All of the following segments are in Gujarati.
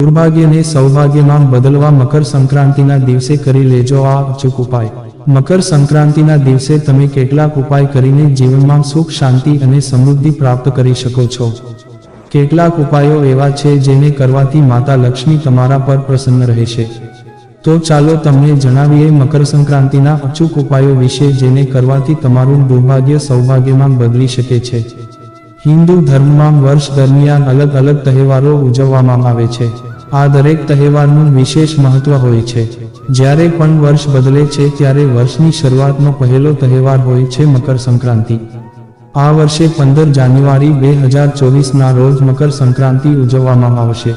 દુર્ભાગ્યને સૌભાગ્યમાં બદલવા મકર સંક્રાંતિના દિવસે કરી લેજો આ અચૂક ઉપાય. મકર સંક્રાંતિના દિવસે તમે કેટલાક ઉપાય કરીને જીવનમાં સુખ, શાંતિ અને સમૃદ્ધિ પ્રાપ્ત કરી શકો છો. કેટલાક ઉપાયો એવા છે જેને કરવાથી માતા લક્ષ્મી તમારા પર પ્રસન્ન રહેશે. તો ચાલો તમને જણાવીએ મકર સંક્રાંતિના અચૂક ઉપાયો વિશે જેને કરવાથી તમારું દુર્ભાગ્ય સૌભાગ્યમાં બદલી શકે છે. હિન્દુ ધર્મમાં વર્ષ દરમિયાન અલગ અલગ તહેવારો ઉજવવામાં આવે છે. આ દરેક તહેવારનું વિશેષ મહત્વ હોય છે. જ્યારે પણ વર્ષ બદલે છે ત્યારે વર્ષની શરૂઆતનો પહેલો તહેવાર હોય છે મકર સંક્રાંતિ. આ વર્ષે પંદર જાન્યુઆરી બે હજાર ચોવીસના રોજ મકર સંક્રાંતિ ઉજવવામાં આવશે.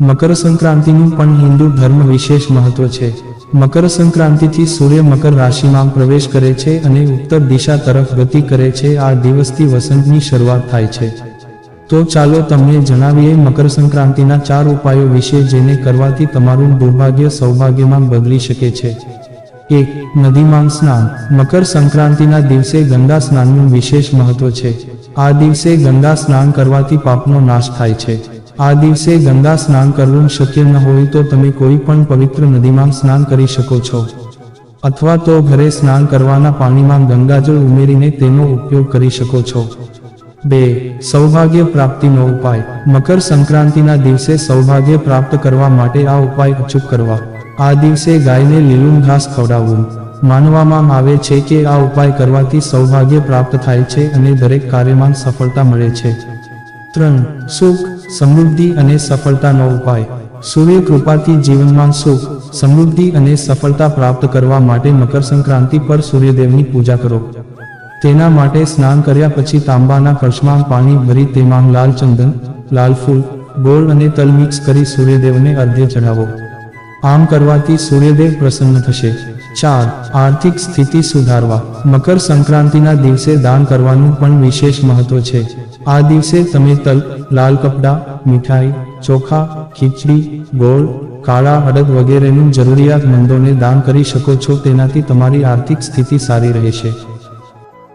મકર સંક્રાંતિનું પણ હિન્દુ ધર્મ વિશેષ મહત્વ છે. મકર સંક્રાંતિથી સૂર્ય મકર રાશિમાં પ્રવેશ કરે છે અને ઉત્તર દિશા તરફ ગતિ કરે છે. આ દિવસથી વસંતની શરૂઆત થાય છે. તો ચાલો તમને જણાવીએ મકર સંક્રાંતિના ચાર ઉપાયો વિશે જેને કરવાથી તમારું દુર્ભાગ્ય સૌભાગ્યમાં બદલી શકે છે. એક, નદીમાં સ્નાન. મકર સંક્રાંતિના દિવસે ગંગા સ્નાનનું વિશેષ મહત્વ છે. આ દિવસે ગંગા સ્નાન કરવાથી પાપનો નાશ થાય છે. આ દિવસે ગંગા સ્નાન કરવું શક્ય ન હોય તો તમે કોઈ પણ પવિત્ર નદીમાં સ્નાન કરી શકો છો. અથવા તો ઘરે સ્નાન કરવાના પાણીમાં ગંગાજળ ઉમેરીને તેનો ઉપયોગ કરી શકો છો. બે, સૌભાગ્ય પ્રાપ્તિનો ઉપાય. મકર સંક્રાંતિના દિવસે સૌભાગ્ય પ્રાપ્ત કરવા માટે આ ઉપાય અચૂક કરવા. આ દિવસે ગાયને લીલું ઘાસ ખવડાવવું. માનવામાં આવે છે કે આ ઉપાય કરવાથી સૌભાગ્ય પ્રાપ્ત થાય છે અને દરેક કાર્યમાં સફળતા મળે છે. ત્રણ, સુખ, સમૃદ્ધિ અને સફળતાનો ઉપાય. સૂર્ય કૃપાથી જીવનમાં સુખ, સમૃદ્ધિ અને સફળતા પ્રાપ્ત કરવા માટે મકર સંક્રાંતિ પર સૂર્યદેવની પૂજા કરો. તેના માટે સ્નાન કર્યા પછી તાંબાના કળશમાં પાણી ભરી તેમાં લાલ ચંદન, લાલ ફૂલ, ગોળ અને તલ મિક્સ કરી સૂર્યદેવને અર્ધ્ય ચઢાવો. આમ કરવાથી સૂર્યદેવ પ્રસન્ન થશે. ચાર, આર્થિક સ્થિતિ સુધારવા. મકર સંક્રાંતિના દિવસે દાન કરવાનું પણ વિશેષ મહત્વ છે. આ દિવસે તમે તલ, લાલ કપડાં, મીઠાઈ, ચોખા, ખીચડી, ગોળ, કાળા અડદ વગેરેનું જરૂરિયાતમંદોને દાન કરી શકો છો, તેનાથી તમારી આર્થિક સ્થિતિ સારી રહેશે.